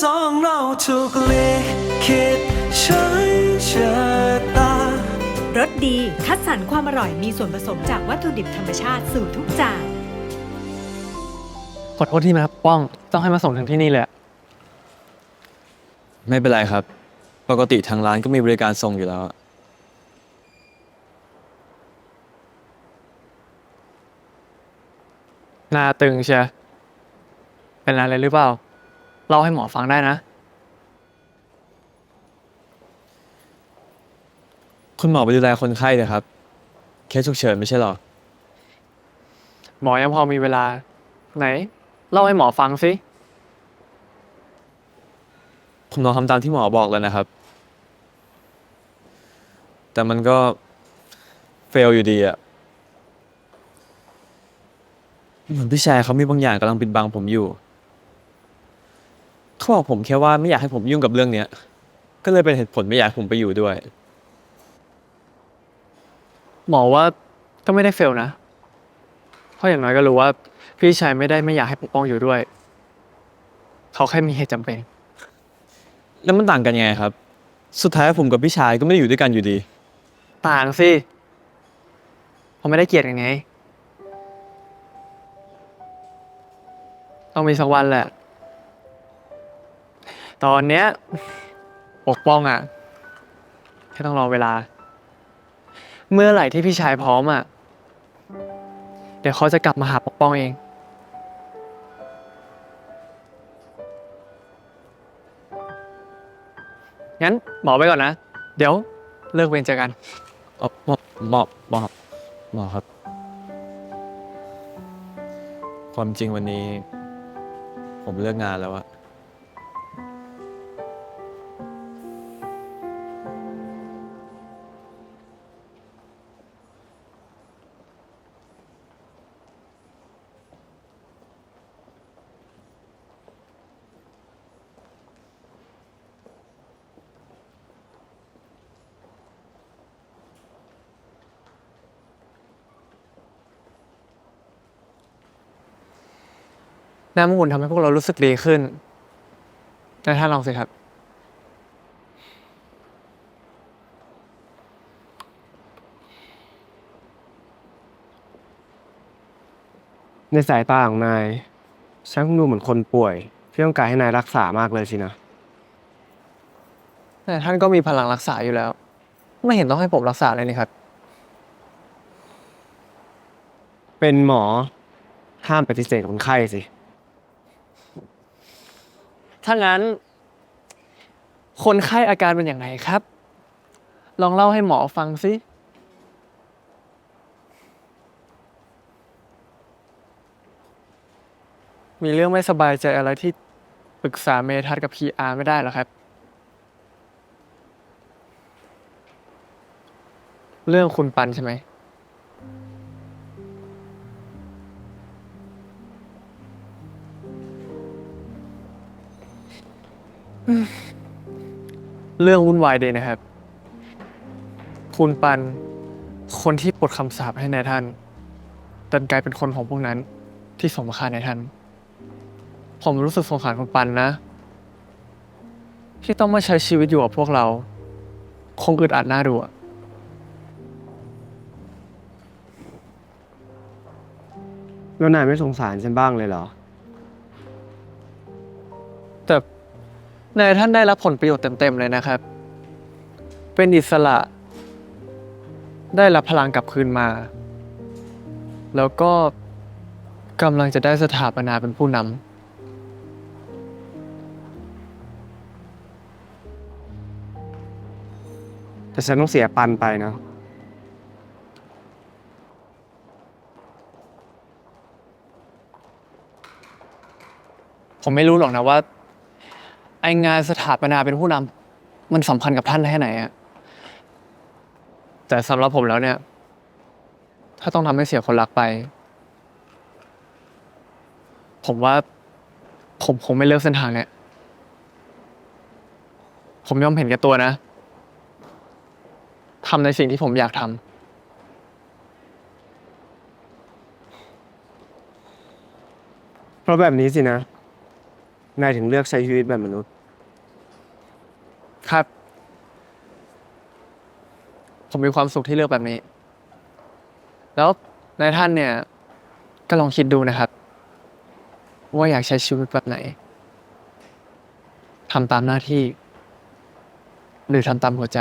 สองเราถูกลิขิตใช้ชะตารสดีคัดสรรความอร่อยมีส่วนผสมจากวัตถุดิบธรรมชาติสู่ทุกจาน ขอโทษที่มาครับป้อง ต้องให้มาส่งถึงที่นี่เลยอะไม่เป็นไรครับ ปกติทางร้านก็มีบริการส่งอยู่แล้วหน้าตึงเชียเป็นอะไรหรือเปล่า เล่าให้หมอฟังได้นะ คุณหมอไปดูแลคนไข้เลยครับ เคสฉุกเฉินไม่ใช่หรอ หมอยังพอมีเวลา ไหน เล่าให้หมอฟังสิ ผมลองทำตามที่หมอบอกแล้วนะครับ แต่มันก็ เฟลอยู่ดีอะเหมือนพี่ชายเขามีบางอย่างกำลังปิดบังผมอยู่ เขาบอกผมแค่ว่าไม่อยากให้ผมยุ่งกับเรื่องเนี้ย ก็เลยเป็นเหตุผลไม่อยากให้ผมไปอยู่ด้วย หมอว่าก็ไม่ได้เฟลนะ เพราะอย่างน้อยก็รู้ว่า พี่ชายไม่ได้ไม่อยากให้ปกป้องอยู่ด้วย เขาแค่มีเหตุจำเป็น แล้วมันต่างกันยังไงครับ สุดท้ายผมกับพี่ชายก็ไม่ได้อยู่ด้วยกันอยู่ดี ต่างสิเขาไม่ได้เกลียดกันไง ต้องมีสักวันแหละ ตอนเนี้ยปกป้องอะแค่ต้องรอเวลา เมื่อไหร่ที่พี่ชายพร้อมอะ เดี๋ยวเขาจะกลับมาหาปกป้องเอง งั้นหมอไปก่อนนะ เดี๋ยวเลิกเวรเจอกัน อ๋อหมอหมอหมอหมอครับ ความจริงวันนี้ ผมเลิกงานแล้วอะ น้ำองุ่นทำให้พวกเรารู้สึกดีขึ้นนายท่านลองสิครับ ในสายตาของนายฉันดูเหมือนคนป่วยที่ต้องการให้นายรักษามากเลยสินะ แต่ท่านก็มีพลังรักษาอยู่แล้ว ไม่เห็นต้องให้ผมรักษาเลยนี่ครับ เป็นหมอห้ามปฏิเสธคนไข้สิ ถ้างั้น คนไข้อาการเป็นอย่างไรครับ ลองเล่าให้หมอฟังสิมีเรื่องไม่สบายใจอะไรที่ปรึกษาเมทัศน์กับพีอาร์ไม่ได้หรอครับ เรื่องคุณปันใช่ไหม เรื่องวุ่นวายเดยนะครับ คุณปัน คนที่ปลดคำสาปให้นายท่านดันกลายเป็นคนของพวกนั้น ที่สมค่านายท่าน ผมรู้สึกสงสารคุณปันนะ ที่ต้องมาใช้ชีวิตอยู่กับพวกเรา คงอึดอัดหน้าดูอะแล้วนายไม่สงสารฉันบ้างเลยเหรอ นายท่านได้รับผลประโยชน์เต็มๆเลยนะครับ เป็นอิสระ ได้รับพลังกลับคืนมา แล้วก็กำลังจะได้สถาปนาเป็นผู้นำแต่ฉันต้องเสียปันไปนะ ผมไม่รู้หรอกนะว่า ไองานสถาปนาเป็นผู้นำมันสำคัญกับท่านแค่ไหนอะแต่สำหรับผมแล้วเนี่ย ถ้าต้องทำให้เสียคนรักไป ผมว่า ผมคงไม่เลือกเส้นทางเนี่ย ผมยอมเห็นแก่ตัวนะทำในสิ่งที่ผมอยากทำ เพราะแบบนี้สินะ นายถึงเลือกใช้ชีวิตแบบมนุษย์ ครับ ผมมีความสุขที่เลือกแบบนี้ แล้วนายท่านเนี่ย ก็ลองคิดดูนะครับ ว่าอยากใช้ชีวิตแบบไหนทำตามหน้าที่ หรือทำตามหัวใจ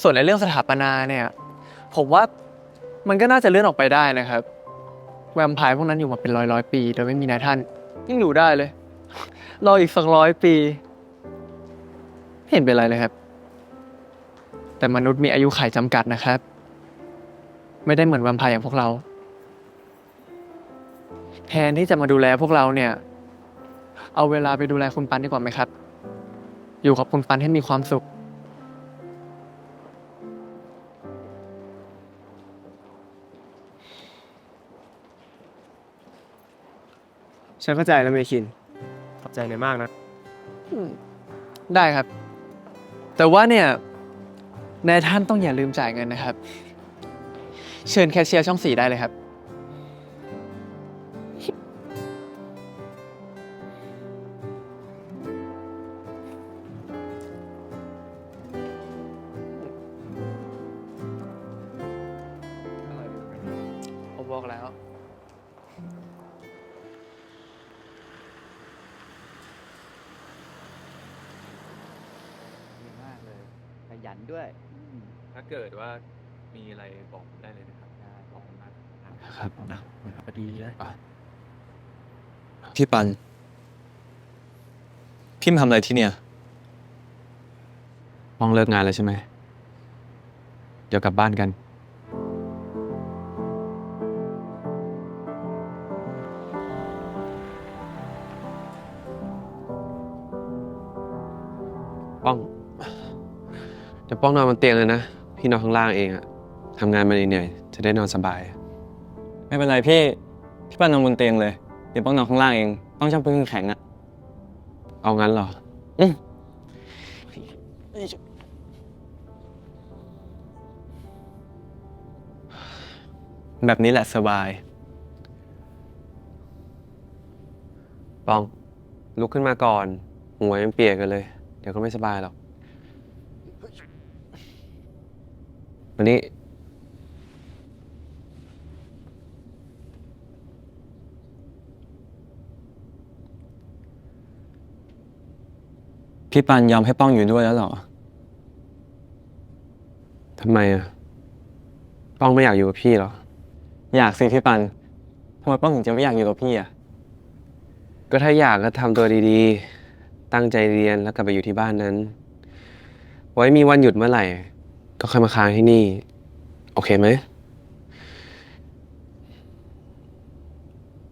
ส่วนในเรื่องสถาปนาเนี่ย ผมว่ามันก็น่าจะเลื่อนออกไปได้นะครับ แวมไพร์พวกนั้นอยู่มาเป็นร้อยร้อยปี โดยไม่มีนายท่านยังอยู่ได้เลย รออีกสักร้อยปีไม่เห็นเป็นไรเลยครับ แต่มนุษย์มีอายุขัยจำกัดนะครับ ไม่ได้เหมือนแวมไพร์อย่างพวกเรา แทนที่จะมาดูแลพวกเราเนี่ย เอาเวลาไปดูแลคุณปันดีกว่าไหมครับ อยู่กับคุณปันให้มีความสุข ฉันเข้าใจแล้วเมคิน ใจนายมากนะ ได้ครับ แต่ว่าเนี่ยนายท่านต้องอย่าลืมจ่ายเงินนะครับ เชิญแคชเชียร์ช่องสี่ได้เลยครับ ยันด้วยถ้าเกิดว่ามีอะไรบอกผมได้เลยนะครับได้ขอบคุณมาก ครับพอดีเลยพี่ปัน พี่มาทำอะไรที่เนี่ยป้องเลิกงานแล้วใช่ไหม เดี๋ยวกลับบ้านกัน ป้องนอนบนเตียงเลยนะ พี่นอนข้างล่างเองอะทำงานมาเหนื่อยๆจะได้นอนสบาย ไม่เป็นไรพี่ พี่ปันนอนบนเตียงเลย เดี๋ยวป้องนอนข้างล่างเอง ต้องช่างพื้นแข็งอะเอางั้นเหรออืมแบบนี้แหละสบาย ป้อง ลุกขึ้นมาก่อน หัวยังเปียกกันเลย เดี๋ยวก็ไม่สบายหรอก วันนี้ พี่ปันยอมให้ป้องอยู่ด้วยแล้วเหรอ ทำไมอะป้องไม่อยากอยู่กับพี่เหรอ อยากสิพี่ปันทำไมป้องถึงจะไม่อยากอยู่กับพี่อะก็ถ้าอยากก็ทำตัวดีๆ ตั้งใจเรียนแล้วกลับไปอยู่ที่บ้านนั้น ไว้มีวันหยุดเมื่อไหร่ ก็ค่อยมาค้างที่นี่ โอเคไหม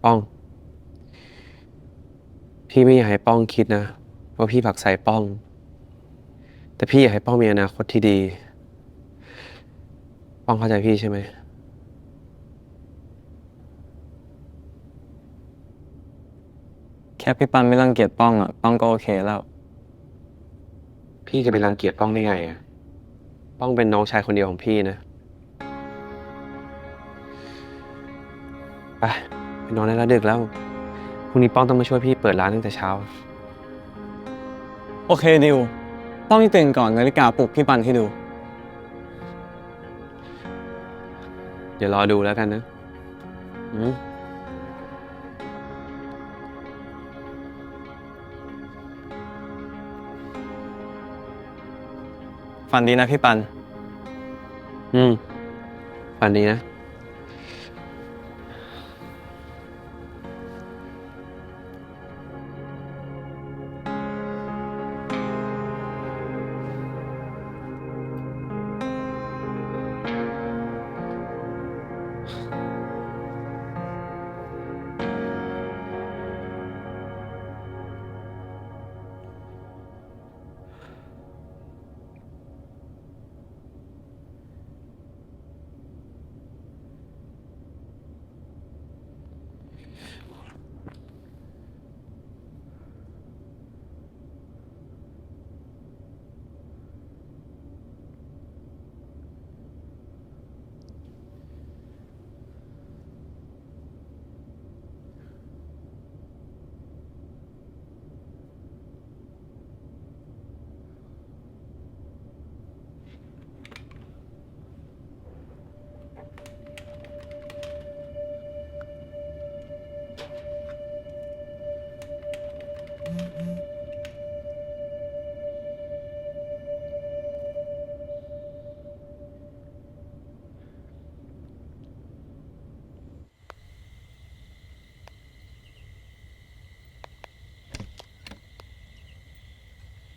ป้อง พี่ไม่อยากให้ป้องคิดนะ ว่าพี่ผลักใส่ป้อง แต่พี่อยากให้ป้องมีอนาคตที่ดี ป้องเข้าใจพี่ใช่ไหมแค่พี่ปันไม่รังเกียจป้องอะป้องก็โอเคแล้ว พี่จะไปรังเกียจป้องได้ไงอะ ป้องเป็นน้องชายคนเดียวของพี่นะ ไปไปนอนได้แล้วดึกแล้ว พรุ่งนี้ป้องต้องมาช่วยพี่เปิดร้านตั้งแต่เช้า โอเคดิวป้องที่ตื่นก่อนนาฬิกาปลุกพี่ปันให้ดู เดี๋ยวรอดูแล้วกันนะ อืม ฝันดีนะพี่ปัน อืมฝันดีนะ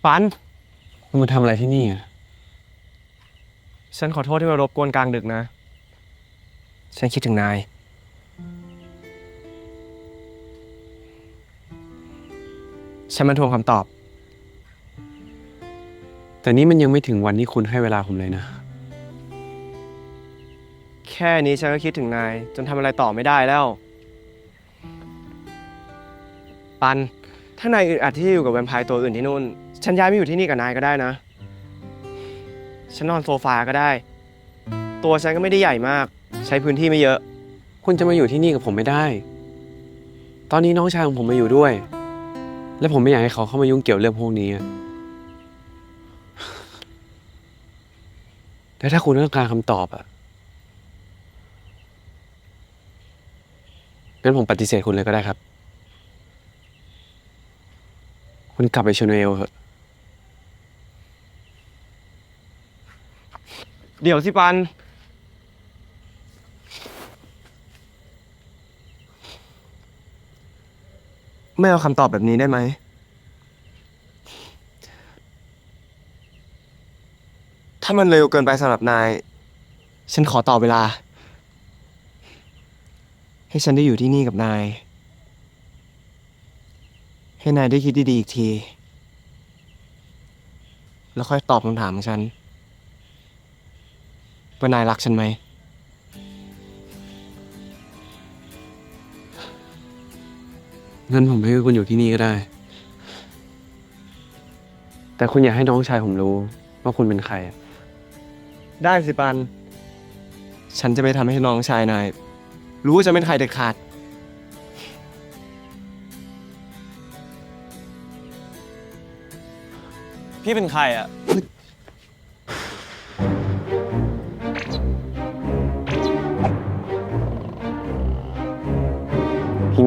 ปันคุณมาทำอะไรที่นี่อะ ฉันขอโทษที่มารบกวนกลางดึกนะ ฉันคิดถึงนาย ฉันมาทวงคำตอบ แต่นี่มันยังไม่ถึงวันที่คุณให้เวลาผมเลยนะ แค่นี้ฉันก็คิดถึงนาย จนทำอะไรต่อไม่ได้แล้ว ปัน ถ้านายอึดอัดที่อยู่กับแวมไพร์ตัวอื่นที่นู่น ฉันย้ายมาอยู่ที่นี่กับนายก็ได้นะ ฉันนอนโซฟาก็ได้ ตัวฉันก็ไม่ได้ใหญ่มาก ใช้พื้นที่ไม่เยอะ คุณจะมาอยู่ที่นี่กับผมไม่ได้ ตอนนี้น้องชายของผมมาอยู่ด้วย และผมไม่อยากให้เขาเข้ามายุ่งเกี่ยวเรื่องพวกนี้อะแต่ถ้าคุณต้องการคำตอบอะงั้นผมปฏิเสธคุณเลยก็ได้ครับ คุณกลับไปชนเอลเถอะ เดี๋ยวสิปัน ไม่เอาคำตอบแบบนี้ได้ไหม ถ้ามันเร็วเกินไปสำหรับนาย ฉันขอต่อเวลา ให้ฉันได้อยู่ที่นี่กับนาย ให้นายได้คิดดีๆอีกที แล้วค่อยตอบคำถามของฉัน ว่านายรักฉันไหม งั้นผมให้คุณอยู่ที่นี่ก็ได้ แต่คุณอย่าให้น้องชายผมรู้ ว่าคุณเป็นใครอะได้สิปัน ฉันจะไม่ทำให้น้องชายนาย รู้ว่าจะเป็นใครเด็ดขาด พี่เป็นใครอะ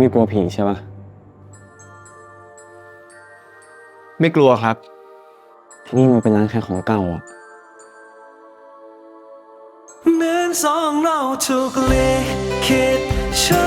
ไม่กลัวผีใช่ปะไม่กลัวครับ ที่นี่มันเป็นร้านขายของเก่าอะ เหมือนสองเราถูกลิขิตใช้